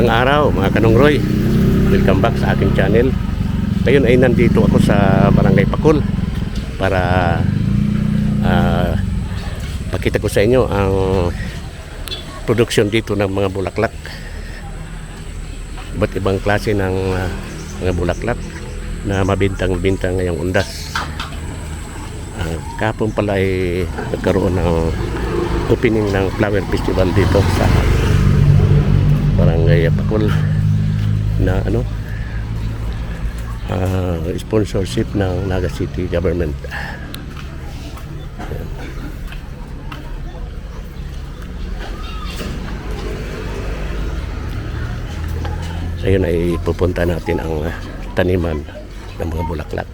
Magandang araw mga kanongroy. Welcome back sa aking channel. Ngayon ay nandito ako sa Barangay Pakul para ah, pakita ko sa inyo ang produksyon dito ng mga bulaklak. Iba't ibang klase ng ah, mga bulaklak na mabintang-bintang ngayong undas. Uh, kapon pala ay nagkaroon ng opening ng flower festival dito sa barangay Pakul na ano ah, sponsorship ng Naga City government. Ayan. So yun ay pupunta natin ang taniman ng mga bulaklak.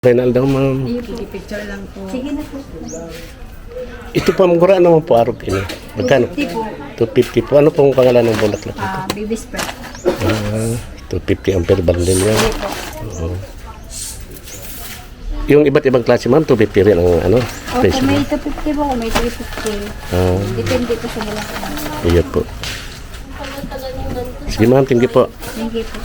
Renaldo, ma'am. Picture lang po. Sige na po. Ito pa mura naman po arog ini. Magkano? 50 po. 250 po. Ano pong pangalan ng bulaklak? Ah, baby spread. Ah, 250 ang per bundle yan. Sige po. Oo. Yung iba't ibang klase ma'am, 250 rin ang ano, O presyo. kung may 250 po, kung may 350. Ah, Depende po sa nila. iya po. Sige ma'am, tinggi po. Thank you po.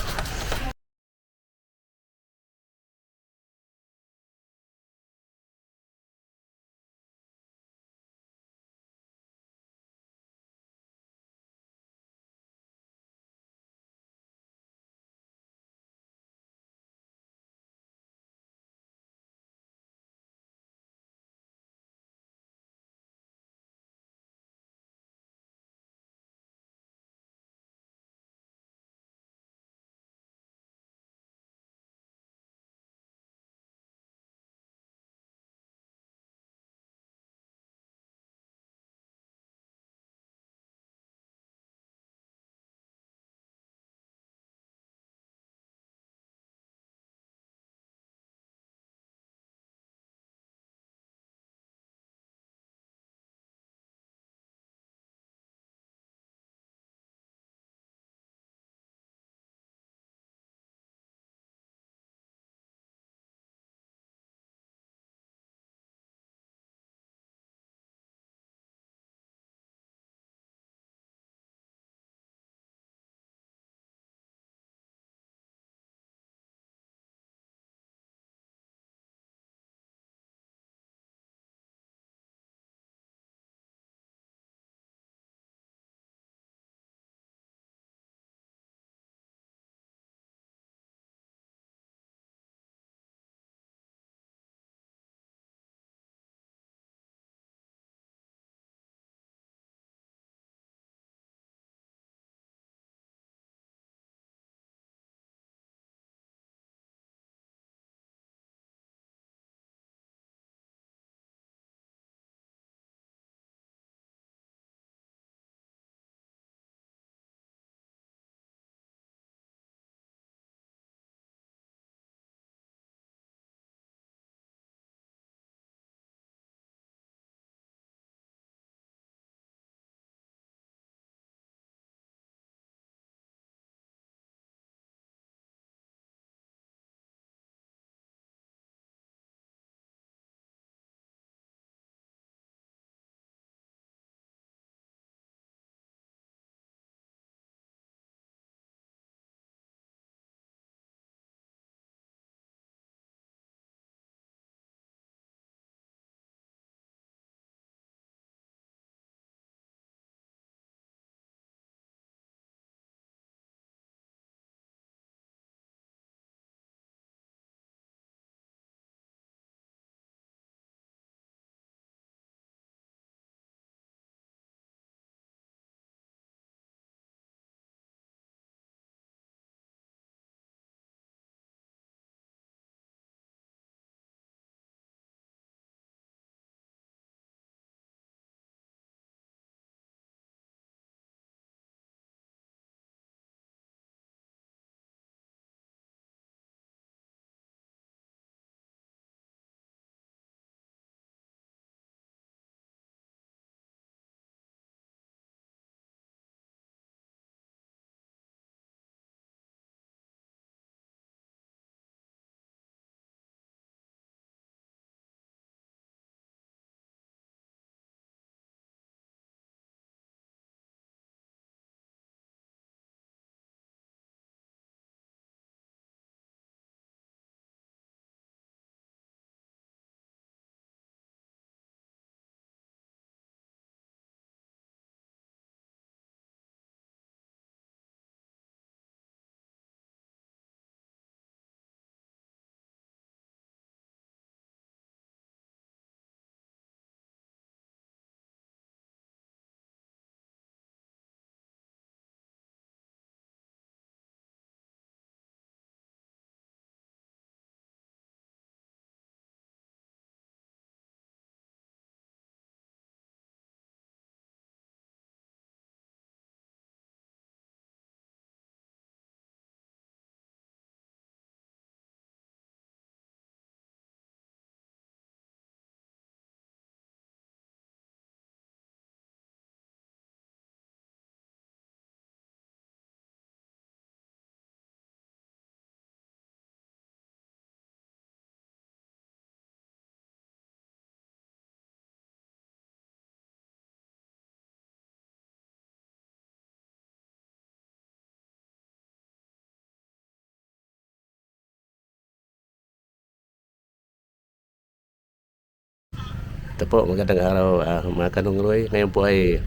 Ito po, magandang araw ah, mga kanungloy. Ngayon po ay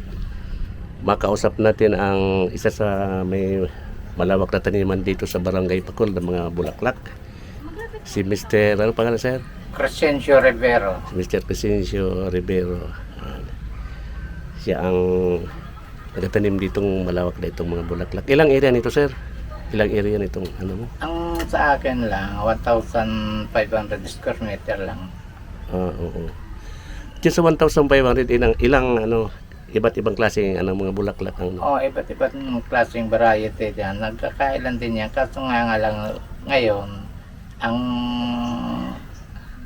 makausap natin ang isa sa may malawak na taniman dito sa Barangay Pakul ng mga bulaklak. Si Mr. Ano pangalan sir? Crescencio Rivero. Si Mr. Crescencio Rivero. Siya ang nagtanim ditong malawak na itong mga bulaklak. Ilang area nito sir? Ilang area nitong ano mo? Ang sa akin lang, 1,500 square meter lang. Ah, oo. Diyan sa 1,500 ilang ilang ano iba't ibang klaseng ano mga bulaklak ang O, iba't iba't ng klaseng variety diyan. Nagkakailan din yan. Kaso nga nga lang ngayon, ang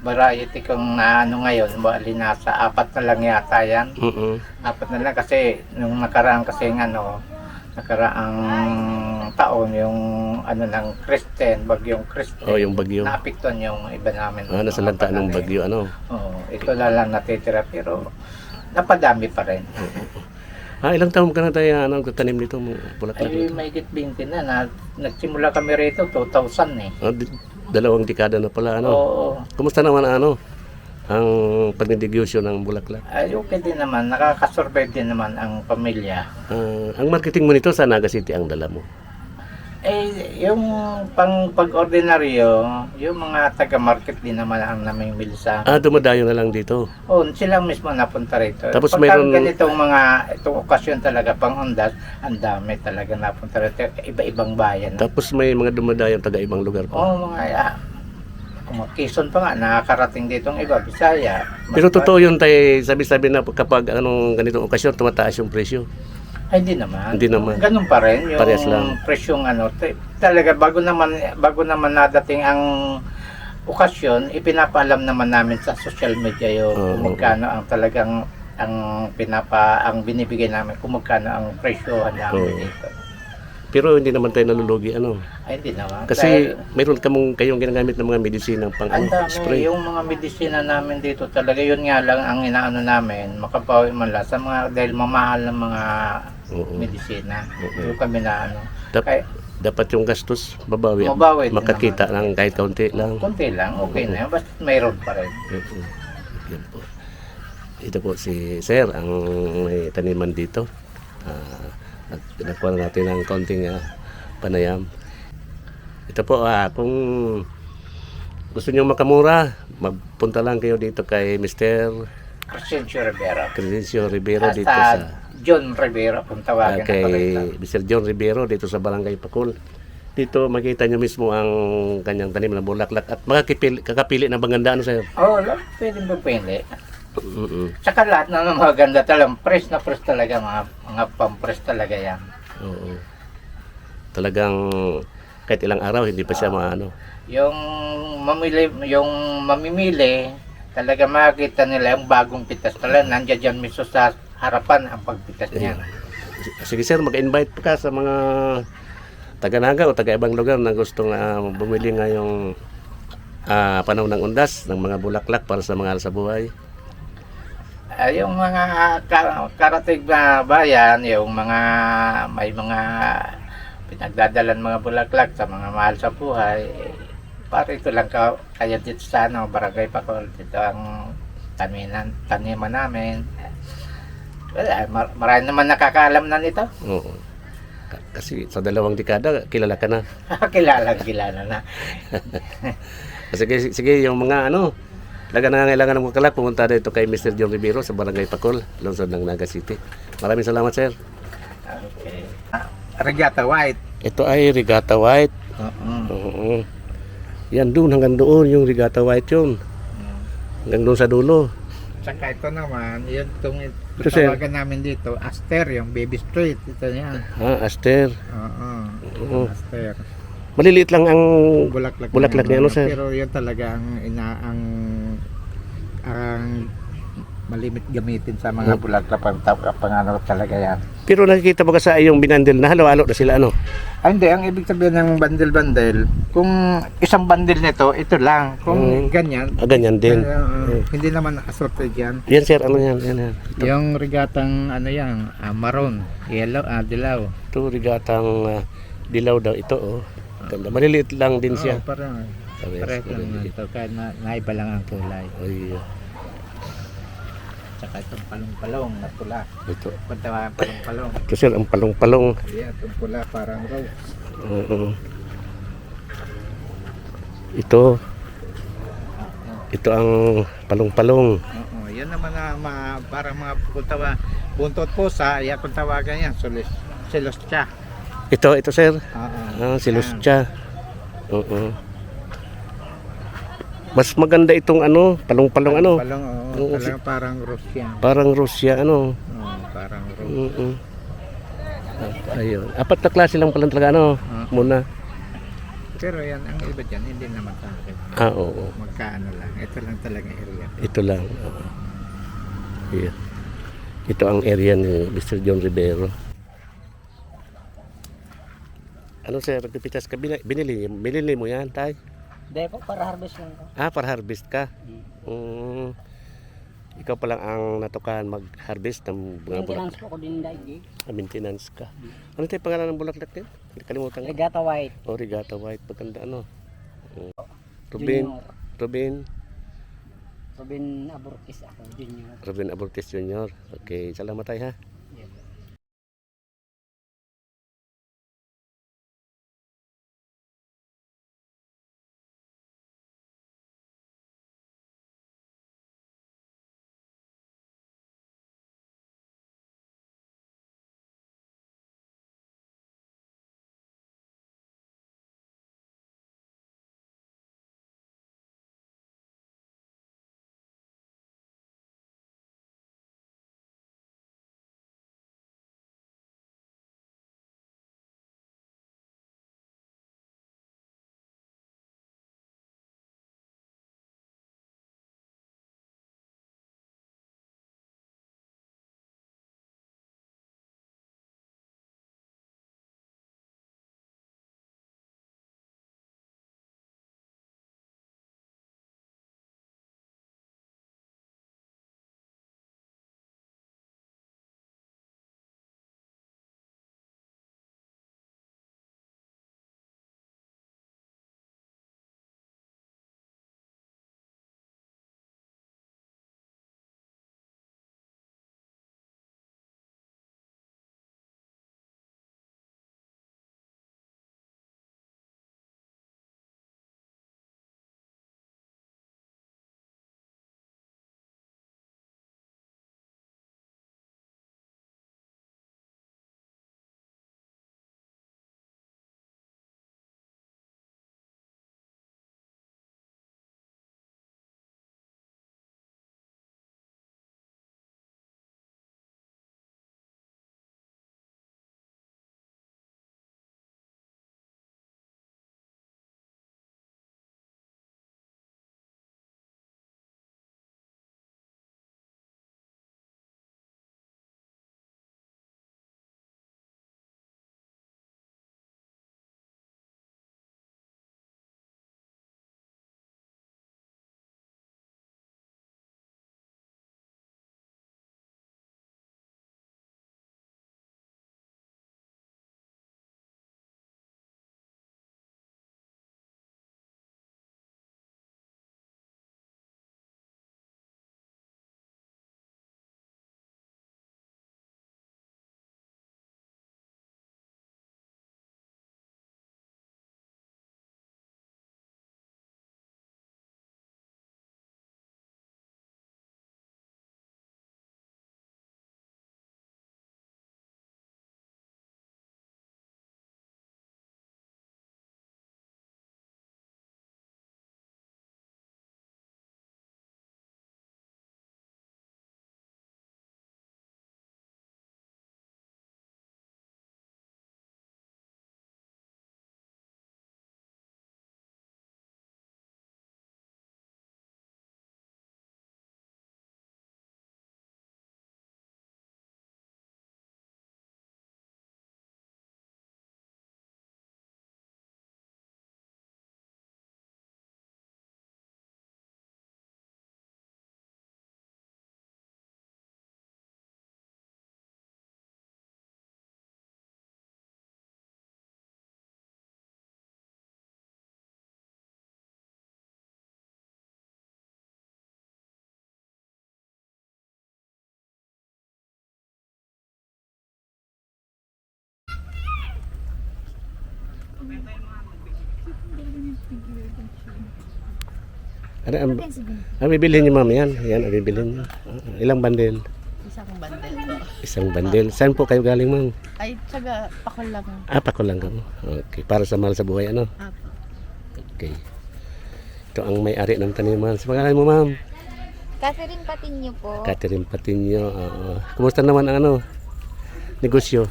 variety kong naano ngayon, bali nasa apat na lang yata yan. Mm. Apat na lang kasi nung nakaraan kasi ano, nakaraang taon yung ano ng Kristen, bagyong Kristen. Oh, yung bagyo. Naapektuhan yung iba namin. Ah, nasa mga lantaan ng bagyo ano. Oo, ito na lang natitira pero napadami pa rin. Ah, ilang taon ka na tayo ano nagtanim nito bulaklak Ay, nito? may 20 na, na. Nagsimula kami rito, 2000 eh. Ah, di- dalawang dekada na pala ano. Oo. Kumusta naman ano ang pagninegosyo ng bulaklak? Ay, okay din naman. Nakakasurvive din naman ang pamilya. Ah, ang marketing mo nito sa Naga City ang dala mo. Eh, yung pang pag-ordinaryo, yung mga taga-market din naman ang namimili sa Ah, dumadayo na lang dito. Oh, sila mismo napunta rito. Tapos Pagka mayroon- ganitong mga itong okasyon talaga pang undas, ang dami talaga napunta rito. Iba-ibang bayan. Tapos may mga dumadayo taga ibang lugar pa. Oh, mga ah, Quezon pa nga nakakarating dito ng iba, Bisaya. Pero totoo yun tayo, sabi-sabi na kapag anong ganitong okasyon tumataas yung presyo. Ay, hindi naman. Hindi naman. Ganun pa rin yung Parehas lang. presyong ano. Talaga bago naman bago naman nadating ang okasyon, ipinapaalam naman namin sa social media yung Oo. kung magkano ang talagang ang pinapa ang binibigay namin kung magkano ang presyo namin Oo. dito. Pero hindi naman tayo nalulugi ano. Ay, hindi naman. Kasi Dahil mayroon kamong kayong ginagamit ng mga medisina pang ang ano, dami, spray. yung mga medisina namin dito talaga, yun nga lang ang inaano namin, makabawi man lang sa mga, dahil mamahal ng mga Oo. medisina. Oo. Yung kami na ano. Dap- Kaya, dapat yung gastos mabawi. Mabawi din Makakita ng kahit kaunti lang. konti lang, okay na yun. Basta mayroon pa rin. Oo. Yan po. Ito po si Sir, ang may taniman dito. Ah, nag- nakuha na natin ng konting ah, panayam. Ito po, ah, kung gusto niyo makamura, magpunta lang kayo dito kay Mr. Crescencio Rivera. Credencio Rivero At dito sa sa John Rivera, kung tawagin kay ako rito. Mr. John Rivero dito sa Barangay Pakul. Dito makita niyo mismo ang kanyang tanim na bulaklak at makakipili, kakapili ng maganda ano sir. Oo, oh, pwede ba pwede? Mm-mm. Tsaka lahat na ng mga ganda talagang press na press talaga, mga, mga pampress talaga yan. Oo. Talagang kahit ilang araw hindi pa siya maano. Yung mamili, yung mamimili, talaga makikita nila yung bagong pitas talaga. Nandiyan dyan mismo sa harapan ang pagpitas niya. Sige sir, mag-invite pa ka sa mga taga-naga o taga-ibang lugar na gustong ah, bumili ngayong ah, panahon ng undas ng mga bulaklak para sa mga sa buhay. Ah, yung mga ka- karatig na bayan, yung mga may mga pinagdadalan mga bulaklak sa mga mahal sa buhay, para ito lang ka, kaya dito sa ano, barangay Pakol, dito ang taniman, taniman namin. Wala, mar- marami naman nakakaalam na nito. Oo. Ka- Kasi sa dalawang dekada, kilala ka na. kilala, kilala na. Sige, sige yung mga ano, talaga nangangailangan ng bulaklak, pumunta dito kay Mr. John Rivero sa Barangay Pakol, lungsod ng Naga City. Maraming salamat sir. Okay. Ah, Regatta White. Ito ay Regatta White. Oo. Oo. Yan doon hanggang doon yung Regatta White yun. Hanggang doon sa dulo. Tsaka ito naman, yun itong Ito, sir. tawagan namin dito, Aster, yung baby street. Ito yan. Ha, Aster. Oo. Oo. Aster. Maliliit lang ang Bulaklak, Bulaklak niya, ano, sir? Pero yun talaga ang ina ang ang malimit gamitin sa mga bulaklak pang, pang ano talaga yan. Pero nakikita mo ka sa iyong binandil na halo-halo na sila ano. Ay, hindi. Ang ibig sabihin ng bandel-bandel, kung isang bandel nito, ito lang. Kung Mm. ganyan, Ah, ganyan din. uh, hindi naman assorted yan. Yan sir, ano yan? Yan, yan. Ito, Yung regatang ano yan, ah, maroon, yellow, ah, dilaw. ito regatang ah, dilaw daw ito oh. Ganda. Maliliit lang din siya. Oo, parang Parehas parehas lang maliliit. ito. Kahit na, naiba lang ang kulay. Ay, ah. Tsaka itong palong-palong na pula. Ito. Kung tawagin palong-palong. Ito sir, ang palong-palong. Yeah, itong pula parang rose. Oo. Ito, Ah, yan. ito ang palong-palong. Oo, yan naman na ma, parang mga kung tawa, buntot pusa, yan kung tawagan yan, sulis, silostya. Ito, ito sir. Oo. Ah, si Lustia. Oo. Mas maganda itong ano, palong-palong ano. Palong, oo, Oo, talagang parang rose yan. Parang Russia ano. Oo, parang rose. Oo. Ayun. Apat na klase lang pala talaga ano. Ah. Muna. Pero yan, ang iba dyan, hindi naman sa akin. Ah, oo. Magkaano lang. Ito lang talaga area. Ito lang. oo. Yeah. Ito ang area ni Mr. John Rivero. Ano sir, pipitas ka? Binili, binili, binili mo yan, tay? Hindi po, para harvest lang ko. Ah, para harvest ka? Mm. Ikaw pa lang ang natukan mag-harvest ng mga Maintenance bulaklak. po ko din dahil. Ah, maintenance ka. Ano tayo pangalan ng bulaklak din? Kalimutan ko. Regatta White. Oh, Regatta White. Maganda ano. Mm. Rubin. Junior. Rubin. Robin Abortis ako, Junior. Rubin Abortes Jr. Okay, salamat tayo ha. Ano ang, ang bibilhin niyo ma'am yan? Yan ang bibilhin niyo. Ah, ilang bandel? Isang bandel po. Isang bandel. Saan po kayo galing ma'am? Ay, tsaga, pakol lang. Ah, pako lang kamo. Okay, para sa mahal sa buhay ano? Apo. Okay. Ito ang may-ari ng taniman. Sa pangalan mo ma'am? Catherine Patinyo po. Catherine Patinyo. Oo. Kumusta naman ang ano? Negosyo?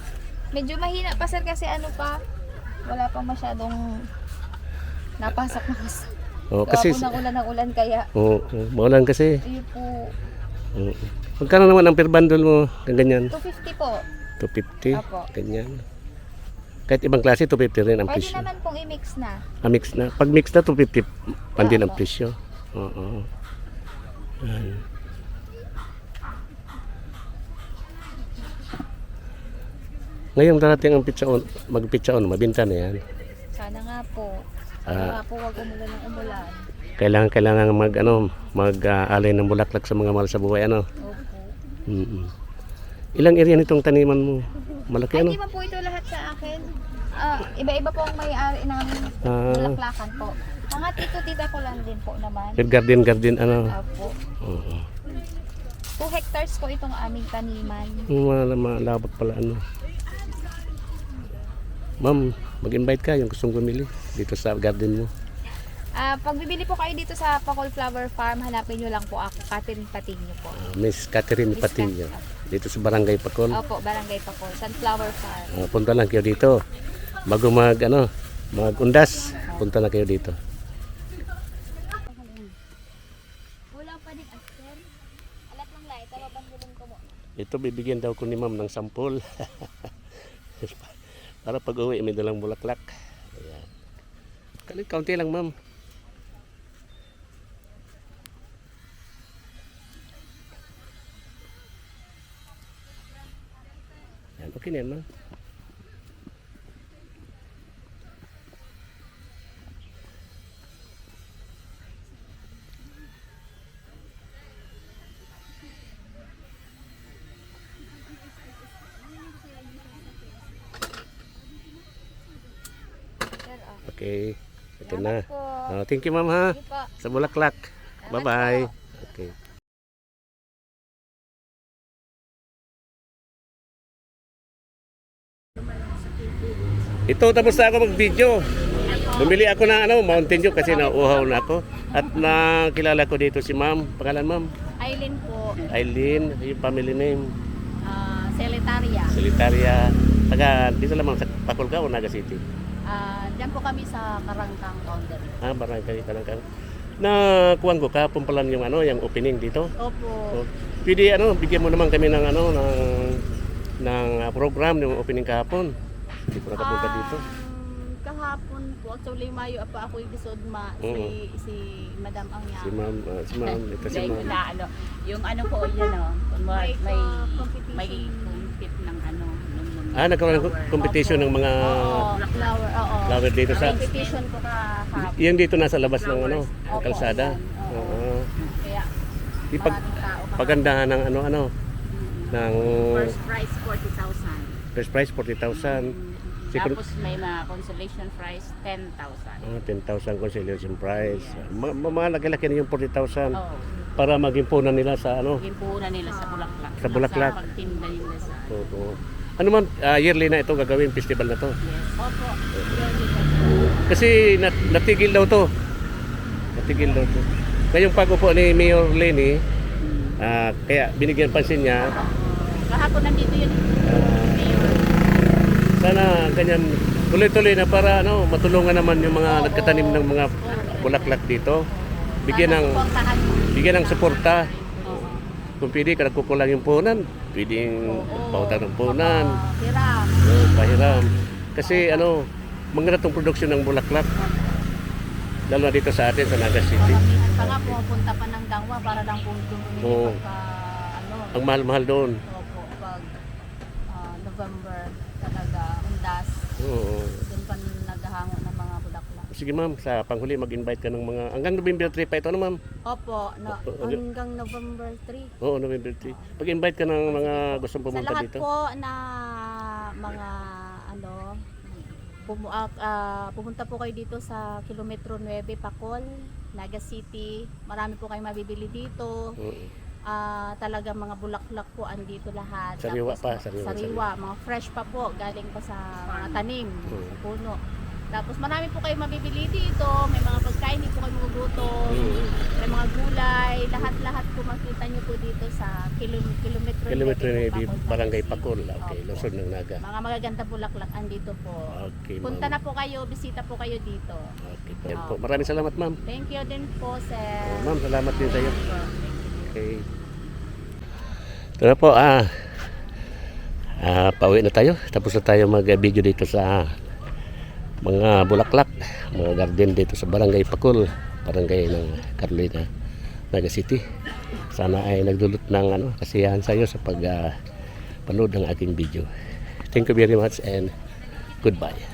Medyo mahina pa sir kasi ano pa, wala pa masyadong napasok na kasi. Oh, Kasi, kasi po ng ulan ng ulan kaya Oo, oh, maulan kasi. ayun po, Oo. Magkano naman ang per bundle mo? Ang ganyan? 250 po. 250? Apo. Ganyan. Kahit ibang klase, 250 rin ang Pwede presyo. naman pong i-mix na. Ah, mix na. Pag mix na, 250 pan din ang Apo. presyo. Oo. Ayan. Ngayong darating ang pizza on, mag-pizza on, mabinta na yan. Sana nga po. Sana Ah. nga po wag umulan ng umulan. Kailangan kailangan mag ano, mag-alay ng bulaklak sa mga mahal sa buhay ano. Opo. Mm. Ilang area nitong taniman mo? Malaki Ay, ano? hindi man po ito lahat sa akin. Ah, iba-iba po ang may-ari ng Ah. bulaklakan po. Mga tito-tita ko lang din po naman. Garden garden ano. Opo. Oo. 2 hectares po itong aming taniman. Mal malabot pala ano. Ma'am, mag-invite ka yung gustong bumili dito sa garden mo. Ah, pag bibili po kayo dito sa Pacol Flower Farm, hanapin nyo lang po ako, Catherine Patinyo po. Ah, Miss Catherine Miss Patinyo. Dito sa Barangay Pacol. Opo, Barangay Pacol, Sunflower Farm. Ah, punta lang kayo dito. Bago mag ano, mag-undas, punta na kayo dito. Ito bibigyan daw ko ni ma'am ng sampol. Para pag uwi, may dalang bulaklak. Ayan. Kalit kaunti lang ma'am. Yan, okay na yan. Sir, oh. Okay. Ito Salamat na. po. Oh, thank you ma'am ha. Sa bulaklak. Bye-bye. Okay. Ito tapos na ako mag-video. Bumili ako ng ano, Mountain Dew kasi nauuhaw na ako. At nakilala ko dito si ma'am. Pangalan ma'am? Aileen po, Eileen, yung family name. ah, Seletaria. Solitaria. Taga dito lamang sa Pakulga o Naga City. Ah, diyan po kami sa Karangkang Boundary. Ah, barangay Kalangkang. Na kuwan ko kapon pala yung ano, yung opening dito. Opo. So, pwede ano, bigyan mo naman kami ng ano ng ng uh, program ng opening kahapon. Hindi ko nakapunta dito. Um, kahapon po, actually Mayo pa ako episode ma Oo. si si Madam Angya. Si ma'am, ah, si ma'am, ito si Dahil ma'am. ano, yung ano po yan oh, may may, uh, competition. may compete ng ano nung mga Ah, nagkaroon ng competition ng mga Oo, flower, oo. flower dito sa competition po kahapon. yung dito nasa labas ng ano, Opo, kalsada. ayan, oo. Oo. Kaya Ipag maraming tao. kahapon. pagandahan ng ano ano ng First prize 40,000. first prize 40,000. Second Tapos may mga consolation prize 10,000. ah, 10,000 consolation prize. Ma- ma- mga laki-laki na yung 40,000 Oo. para maging punan nila sa ano. Yung puhunan nila sa Bulaklak. Sa Bulaklak. Sa pagtinda nila sa... Oo. Ano man ah, yearly na ito gagawin festival na to. Yes. Opo. Kasi nat natigil daw to. Natigil daw to. Ngayong pag-upo ni Mayor Lenny, ah, kaya binigyan pansin niya, Kahapon nandito yun. ah, Mayor. sana ganyan tuloy-tuloy na para ano, matulungan naman yung mga nagkatanim ng mga bulaklak dito. Bigyan ng bigyan ng suporta. Oo. Kung pwede ka nagkukulang yung punan, pwedeng pautan ng punan, Ah, Hiram. oh, pahiram. Kasi ano, maganda tong produksyon ng bulaklak. Lalo na dito sa atin sa Naga City. Karamihan pa nga pumupunta pa ng Dangwa para lang bumili Oo. pagka ano. Ang mahal-mahal doon. Opo, pag ah, November talaga, undas. Oo. Doon pa naghahango ng mga bulaklak. Sige ma'am, sa panghuli mag-invite ka ng mga hanggang November 3 pa ito ano ma'am? Opo, no, hanggang November 3. Oo, November 3. Pag-invite ka ng mga gustong Sa pumunta lahat dito. po na mga ano pumu- ah, pumunta po kayo dito sa kilometro 9 Pacol, Naga City. Marami po kayong mabibili dito. Mm. Ah, talaga mga bulaklak po andito lahat. Sariwa Tapos, pa, mga- sariwa, sariwa, mga fresh pa po, galing pa sa mga tanim, Mm. sa puno. Tapos marami po kayong mabibili dito, may mga pagkain, hindi po kayo magugutom, Mm. may mga gulay, lahat-lahat po makita nyo po dito sa kilom- kilometro, Kilometro 9 9, Pacol, Barangay. City. Okay, Opo. Luzon ng Naga. Mga magaganda bulaklak andito po. Okay, Punta ma'am. na po kayo, bisita po kayo dito. Okay, po. Yan po. Maraming salamat, ma'am. Thank you din po, sir. Ma'am, salamat din sa iyo. Okay. Ito na po, ah. Ah, pauwi na tayo. Tapos na tayo mag-video dito sa mga bulaklak, mga garden dito sa Barangay Pakul, barangay ng Carolina, Naga City. Sana ay nagdulot ng ano, kasiyahan sa iyo sa pag ah, panood ng aking video. Thank you very much and goodbye.